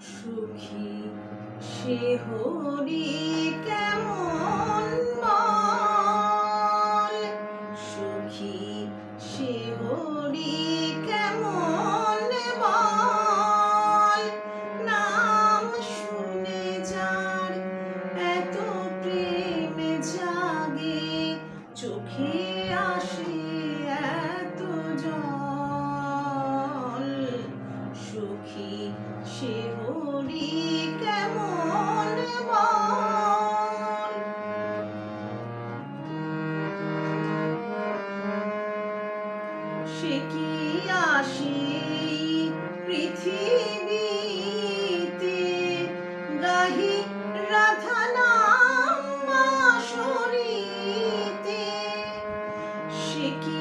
সুখী, সে হরি কেমন বল? সুখী, সে হরি কেমন বল? নাম শুনে যার এত প্রেম জাগে, চোখে সখী সে হরি কেমন সে কি আসি পৃথিবীতে? গাহি রাধা নাম সে কি